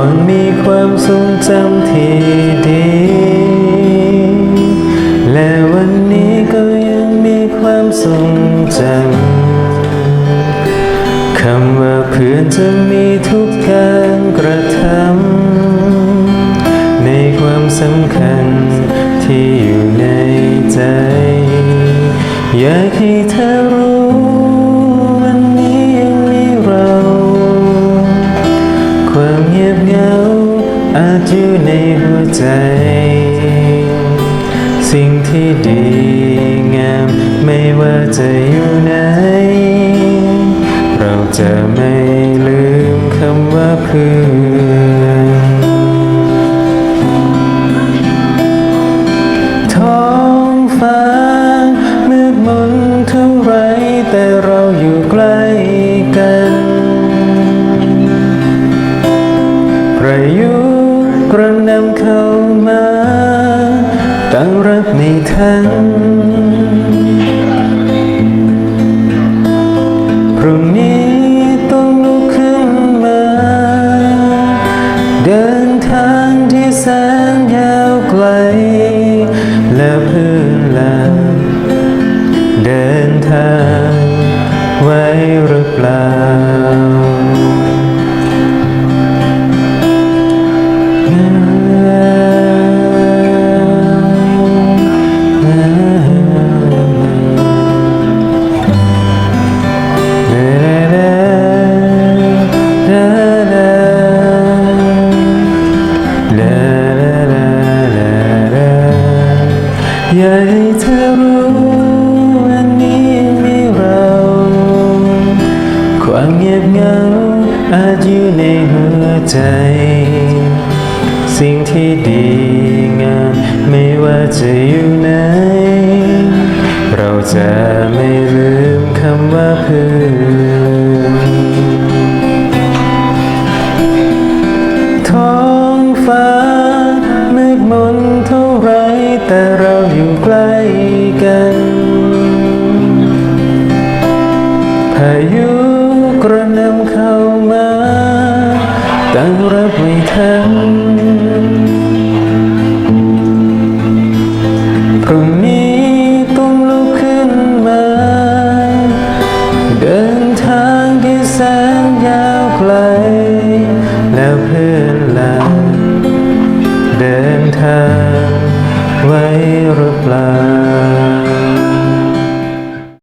อนมีความทรงจำที่ดี และวันนี้ก็ยังมีความทรงจำคำว่าเพื่อนจะมีทุกการกระทำในความสำคัญที่อยู่ในใจ อยากให้เธอรู้ อยู่ในหัวใจ สิ่งที่ดีงามไม่ว่าจะอยู่ไหน เราจะไม่ลืมคำว่าเพื่อนท้องฟ้ามืดมนเท่าไรแต่เราอยู่ใกล้กัน กระนำเข้ามาตั้งรับไม่ทัน อาจอยู่ในหัวใจ สิ่งที่ดีงามไม่ว่าจะอยู่ไหน เราจะไม่ลืมคำว่าเพื่อนท้องฟ้ามืดมนเท่าไรแต่เรา กระนำเข้ามาตั้งรับไม่ทันพรุ่งนี้ต้องลุกขึ้นมา เดินทางที่แสนยาวไกล แล้วเพื่อนลาเดินทางไว้หรือเปล่า